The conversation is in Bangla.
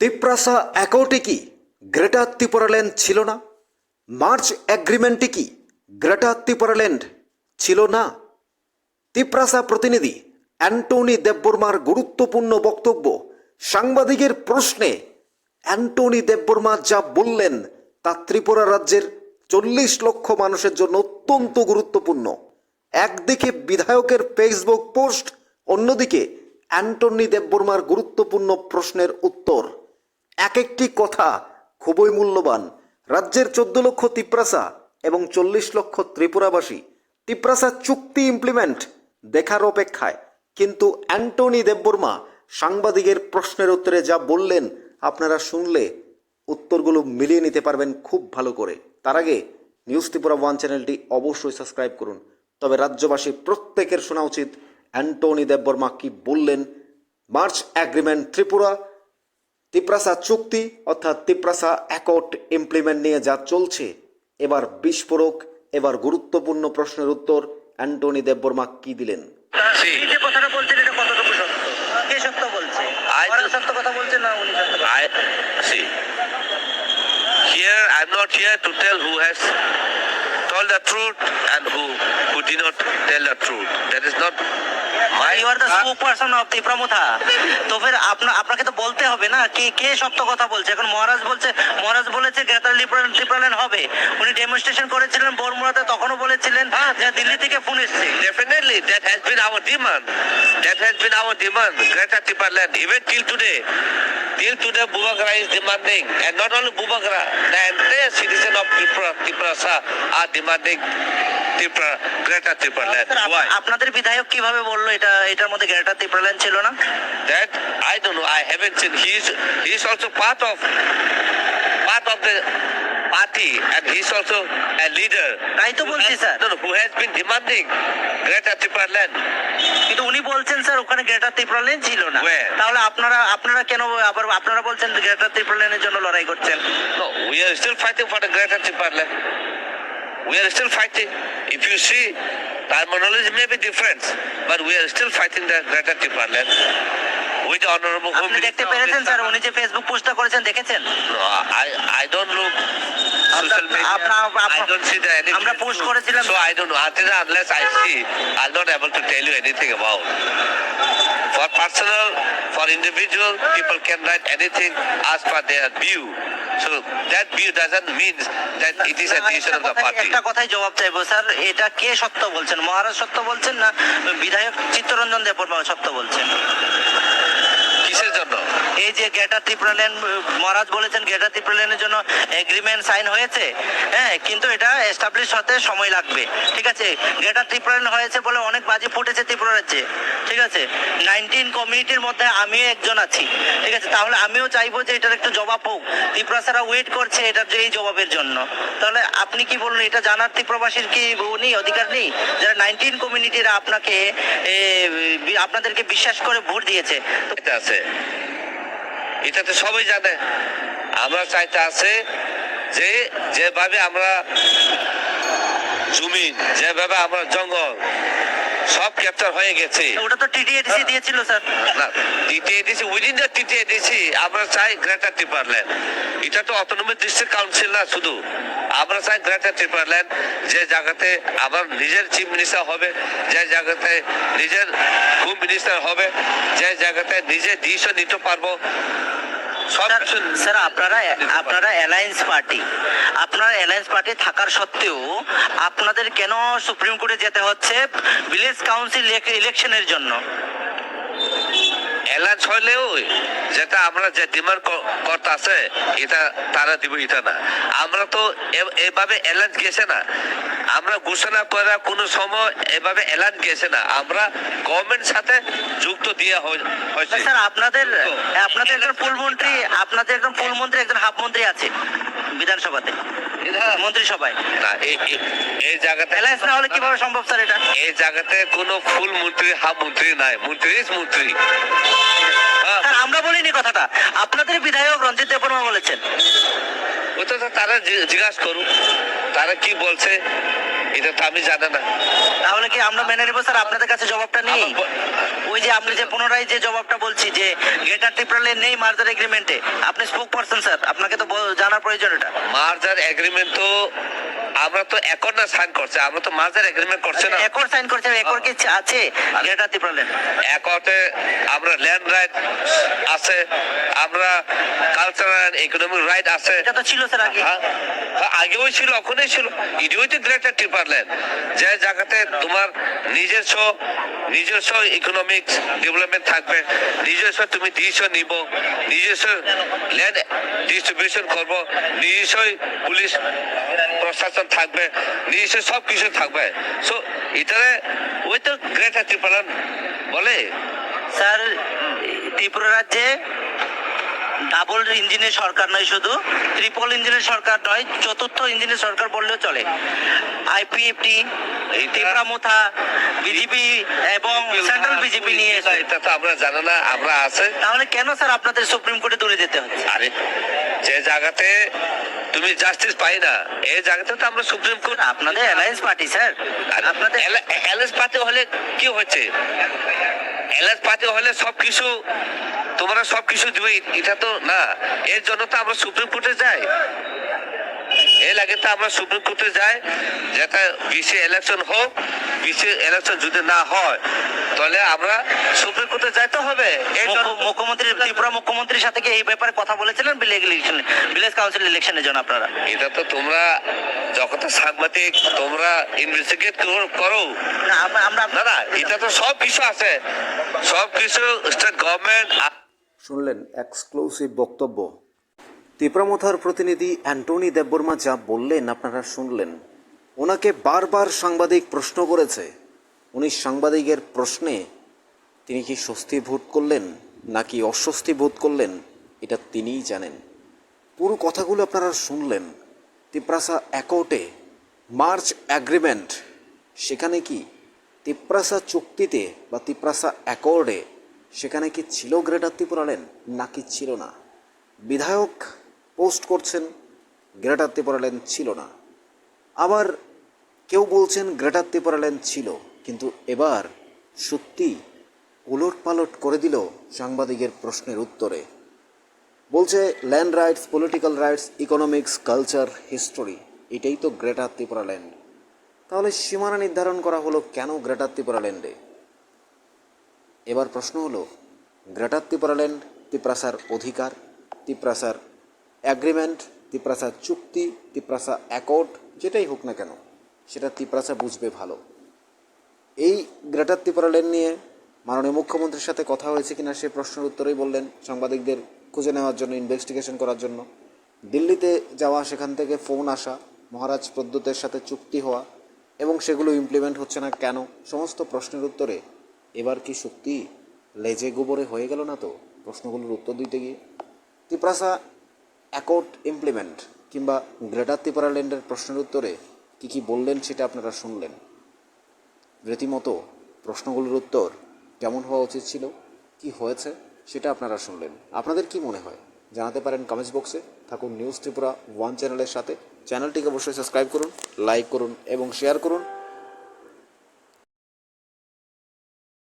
তিপ্রাসা অ্যাকর্ডে কি গ্রেটা ত্রিপুরাল্যান্ড ছিল না? মার্চ অ্যাগ্রিমেন্টে কি গ্রেটা ত্রিপুরাল্যান্ড ছিল না? তিপ্রাসা প্রতিনিধি অ্যান্টনি দেববর্মার গুরুত্বপূর্ণ বক্তব্য সাংবাদিকের প্রশ্নে অ্যান্টনি দেববর্মা যা বললেন তা ত্রিপুরা রাজ্যের চল্লিশ লক্ষ মানুষের জন্য অত্যন্ত গুরুত্বপূর্ণ। একদিকে বিধায়কের ফেসবুক পোস্ট, অন্যদিকে অ্যান্টনি দেববর্মার গুরুত্বপূর্ণ প্রশ্নের উত্তর। এক একটি কথা খুবই মূল্যবান। রাজ্যের চোদ্দ লক্ষ তিপ্রাসা এবং চল্লিশ লক্ষ ত্রিপুরাবাসী তিপ্রাসা চুক্তি ইমপ্লিমেন্ট দেখার অপেক্ষায়। কিন্তু অ্যান্টনি দেববর্মা সাংবাদিকের প্রশ্নের উত্তরে যা বললেন, আপনারা শুনলে উত্তরগুলো মিলিয়ে নিতে পারবেন খুব ভালো করে। তার আগে নিউজ ত্রিপুরা ওয়ান চ্যানেলটি অবশ্যই সাবস্ক্রাইব করুন। তবে রাজ্যবাসী প্রত্যেকের শোনা উচিত অ্যান্টনি দেববর্মা কি বললেন। মার্চ অ্যাগ্রিমেন্ট ত্রিপুরা তিপ্রাসা চুক্তি অর্থাৎ তিপ্রাসা অ্যাকর্ড ইমপ্লিমেন্ট নিয়ে যা চলছে এবার বিস্ফোরক এবার গুরুত্বপূর্ণ প্রশ্নের উত্তর অ্যান্টনি দেববর্মা কি দিলেন জি। এই যে কথাটা বলছেন এটা কতটুকু সত্য কে সত্য বলছে I ওরা সত্য কথা বলছে না উনি সত্য কথা I see. Here, I'm not here to tell who has told the truth and who who did not tell the truth. That is not are the spokesperson of Tipra Motha তো ফের আপনা আপনাকে তো বলতে হবে না কে কে সত্য কথা বলছে? এখন মহারাজ বলছে মহারাজ বলেছে গ্রেটার হবে। উনি ডেমনস্ট্রেশন করেছিলেন বরমুড়াতে তখনও বলেছিলেন যে দিল্লি থেকে ফোন এসছে। That has been our demand. That has been our demand. Greta Tipaland, even till today. Till today, Bubakara is demanding, and not only Bubakara, the entire citizen of Tripura, Tripurasa are demanding Tripura, Tipaland. Sir, up- Why? আপনাদের বিধায়ক কীভাবে বলল এটা এটার মধ্যে গ্রেটার ত্রিপ্রাল্যান্ড ছিল না That I don't know. I haven't seen. He's he's also part of part of the party, and he's also a leader. তাই তো বলছি, sir. No, no, who has been demanding Greta Tipaland. কিন্তু উনি বলছেন স্যার ওখানে গ্রেটার ত্রিপ্রাল্যান্ড ছিল না Where? তাহলে আপনারা আপনারা কেন আবার আপনারা বলছেন গ্রেটার ত্রিপ্রাল্যান্ডের জন্য লড়াই করছেন No, we are still fighting for the Greater Tipaland. We are still fighting. If you see, terminology may be different, but we are still fighting the Greater Tipaland. যে অনরমুখ স্যার উনি যে ফেসবুক পোস্টটা মহারাজ সত্য বলছেন না বিধায়ক চিত্তরঞ্জন দেব সত্য বলছেন? যে গ্রেটার ত্রিপুরাল্যান্ড মহারাজ বলেছেন গ্রেটার ত্রিপুরাল্যান্ডের জন্য এগ্রিমেন্ট সাইন হয়েছে। হ্যাঁ কিন্তু এটা এস্টাবলিশ হতে সময় লাগবে। ঠিক আছে? গ্রেটার ত্রিপুরাল্যান্ড হয়েছে বলে অনেক বাজি ফুটেছে ত্রিপুরা রাজ্যে ঠিক আছে? নাইনটিন কমিউনিটির মধ্যে আমিও একজন আছি। ঠিক আছে? তাহলে আমিও চাইব যে এটার একটু জবাব হোক। ত্রিপুরা সারা ওয়েট করছে এটার যে এই জবাবের জন্য। তাহলে আপনি কি বলুন, এটা জানার ত্রিপুরাবাসীর কি নেই, অধিকার নেই? যারা নাইনটিন কমিউনিটিরা আপনাকে আপনাদেরকে বিশ্বাস করে ভোট দিয়েছে। আছে। এটা তো সবাই জানে। আমরা চাইতে আছে যে যেভাবে আমরা জমিন যেভাবে আমরা জঙ্গল সব ক্যাপচার হয়ে গেছে। ওটা তো টিটিএডিসি দিয়েছিল স্যার। না টিটিএডিসি উইদিন দ্য টিটিএডিসি আমরা চাই গ্রেটার টিপারল্যান্ড এটা তো ডিস্ট্রিক্ট কাউন্সিল না শুধু। আমরা চাই গ্রেটার টিপারল্যান্ড যে জায়গাতে আমার নিজের চিফ মিনিস্টার হবে যে জায়গাতে নিজের হোম মিনিস্টার হবে যে জায়গাতে নিজে ডিসিশন নিতে পারব। স্যার আপনারা আপনারা অ্যালায়েন্স পার্টি আপনারা অ্যালায়েন্স পার্টি থাকার সত্ত্বেও আপনাদের কেন সুপ্রিম কোর্টে যেতে হচ্ছে? ভিলেজ কাউন্সিল ইলেকশনের জন্য। অ্যালার্জ হলেও যেটা আমরা যে ডিমান্ড করতে আছে এটা তারা দিব এটা না। আমরা তো এভাবে অ্যালার্জ গেছে না। আমরা ঘোষণা করা কোনো সময় এভাবে অ্যালার্জ গেছে না। আমরা গভর্নমেন্ট সাথে যুক্ত দিয়ে হয়- হয়েছে। স্যার আপনাদের আপনাদের একজন ফুলমন্ত্রী আপনাদের একজন ফুলমন্ত্রী একজন হাফ মন্ত্রী আছে বিধানসভাতে। মন্ত্রিসভায় না এই- এই- এই জায়গাতে অ্যালায়েন্স না হলে কীভাবে সম্ভব স্যার এটা? এই জায়গাতে কোনো ফুল মন্ত্রী হাফ মন্ত্রী নাই। মন্ত্রী is মন্ত্রী। হ্যাঁ, আমরা বলিনি কথাটা। আপনাদের বিধায়ক রঞ্জিত দেববর্মা বলেছেন। ওটা তো তারা জিজ্ঞাসা করুক। তারা কি বলছে? এটা তো আমি জানি না। তাহলে কি আমরা মেনে নিব স্যার? আপনাদের কাছে জবাবটা নেই? ওই যে আপনি যে পুনরায় যে জবাবটা বলছি যে গ্রেটার ত্রিপুরা নেই মার্জার এগ্রিমেন্টে আপনি স্পোক পারসন স্যার। আপনাকে তো জানার প্রয়োজন এটা। মার্জার এগ্রিমেন্ট তো আমরা তো এখন না সাইন করছে আমরা তো মার্জার এগ্রিমেন্ট করছে না। একর সাইন করছেন একর কি আছে? গ্রেটার ত্রিপুরা একটে আমরা ল্যান্ড রাইট আছে আমরা কালচারাল ইকোনমিক রাইট আছে। এটা তো ছিল স্যার আগে। হ্যাঁ, হ্যাঁ, আগেও ছিল ওখানেই ছিল। ইডিওই তো গ্রেটার টিপার ল্যান্ড যে জায়গাতে তোমার নিজস্ব নিজস্ব ইকোনমিক ডেভেলপমেন্ট থাকবে নিজস্ব তুমি ডিসিশন নিব নিজস্ব ল্যান্ড ডিস্ট্রিবিউশন করব নিজস্বই পুলিশ প্রশাসন থাকবে নিজস্ব সব কিছু থাকবে। সো এটারে ওই তো গ্রেটার ত্রিপালন বলে? স্যার ত্রিপুরা রাজ্যে ডাবল ইঞ্জিনের সরকার নয় শুধু ট্রিপল ইঞ্জিনের সরকার নয় চতুর্থ ইঞ্জিনের সরকার বললেও চলে। আইপিএফটি ত্রিপুরা মুথা বিজেপি এবং সেন্ট্রাল বিজেপি নিয়ে এটা তো আমরা জানি না আমরা আছে। তাহলে কেন স্যার আপনাদের সুপ্রিম কোর্টে তুলে যেতে হচ্ছে? আরে যে জায়গাতে তুমি জাস্টিস পাই না এই জায়গাতে তো আমরা সুপ্রিম কোর্ট আপনাদের অ্যালায়েন্স পার্টি স্যার আপনাদের এলএস পার্টি হলে কি হচ্ছে? এলএস পাতে হলে সব কিছু, তোমরা সব কিছু দিবে, এটা তো না। এর জন্য তো আমরা সুপ্রিম কোর্টে যাই। এর লাগে তো আমরা সুপ্রিম কোর্টে যাই যাতে বিসি ইলেকশন হোক বিসি ইলেকশন যদি না হয় তাহলে আমরা সুপ্রিম কোর্টে যাইতে হবে। মুখ্য- মুখ্যমন্ত্রী ত্রিপুরা মুখ্যমন্ত্রীর সাথে কি এই ব্যাপারে কথা বলেছিলেন? ভিলেজ ইলেকশন ভিলেজ কাউন্সিল ইলেকশনের জন্য আপনারা? এটা তো তোমরা যখন তো সাংবাদিক তোমরা ইনভেস্টিগেট করো না আমরা আমরা না না এটা তো সব কিছু আছে। সব কিছু স্টেট গভর্নমেন্ট শুনলেন এক্সক্লুসিভ বক্তব্য। তিপ্রামথার প্রতিনিধি অ্যান্টনি দেববর্মা যা বললেন, আপনারা শুনলেন। ওনাকে বারবার সাংবাদিক প্রশ্ন করেছে। উনি সাংবাদিকের প্রশ্নে, তিনি কি স্বস্তি বোধ করলেন, নাকি অস্বস্তি বোধ করলেন, এটা তিনিই জানেন। পুরো কথাগুলো আপনারা শুনলেন। তিপ্রাসা অ্যাকর্ডে মার্চ অ্যাগ্রিমেন্ট, সেখানে কি তিপ্রাসা চুক্তিতে বা তিপ্রাসা অ্যাকর্ডে সেখানে কি ছিল গ্রেটার ত্রিপুরালেন, নাকি ছিল না? বিধায়ক পোস্ট করছেন, গ্রেটার ত্রিপুরালেন ছিল না। আবার কেউ বলছেন গ্রেটার ত্রিপুরালেন ছিল, কিন্তু এবার সত্যি উলট পালট করে দিল সাংবাদিকের প্রশ্নের উত্তরে। বলছে, land rights, political rights, economics, culture, history, এটাই তো গ্রেটার ত্রিপুরা ল্যান্ড তাহলে সীমানা নির্ধারণ করা হলো কেন গ্রেটার ত্রিপুরা ল্যান্ডে এবার প্রশ্ন হলো, গ্রেটার ত্রিপুরা ল্যান্ড তিপ্রাসার অধিকার, তিপ্রাসার অ্যাগ্রিমেন্ট তিপ্রাসা চুক্তি, তিপ্রাসা অ্যাকর্ড যেটাই হোক না কেন, সেটা তিপ্রাসা বুঝবে ভালো। এই গ্রেটার ত্রিপুরা ল্যান্ড নিয়ে মাননীয় মুখ্যমন্ত্রীর সাথে কথা হয়েছে কিনা সে প্রশ্নের উত্তরেই বললেন সাংবাদিকদের খুঁজে নেওয়ার জন্য ইনভেস্টিগেশন করার জন্য। দিল্লিতে যাওয়া, সেখান থেকে ফোন আসা, মহারাজ প্রদ্যুতের সাথে চুক্তি হওয়া, এবং সেগুলো ইমপ্লিমেন্ট হচ্ছে না কেন, সমস্ত প্রশ্নের উত্তরে। এবার কি সত্যি লেজে গোবরে হয়ে গেল না তো? প্রশ্নগুলোর উত্তর দিতে গিয়ে। তিপ্রাসা অ্যাকর্ড ইমপ্লিমেন্ট কিংবা গ্রেটার ত্রিপুরা ল্যান্ডের প্রশ্নের উত্তরে কী কী বললেন সেটা আপনারা শুনলেন। রীতিমতো প্রশ্নগুলোর উত্তর কেমন হওয়া উচিত ছিল, কি হয়েছে সেটা আপনারা শুনলেন। আপনাদের কি মনে হয়? জানাতে পারেন কমেন্টস বক্সে থাকুন নিউজ ত্রিপুরা ওয়ান চ্যানেলের সাথে। চ্যানেলটিকে অবশ্যই সাবস্ক্রাইব করুন লাইক করুন এবং শেয়ার করুন।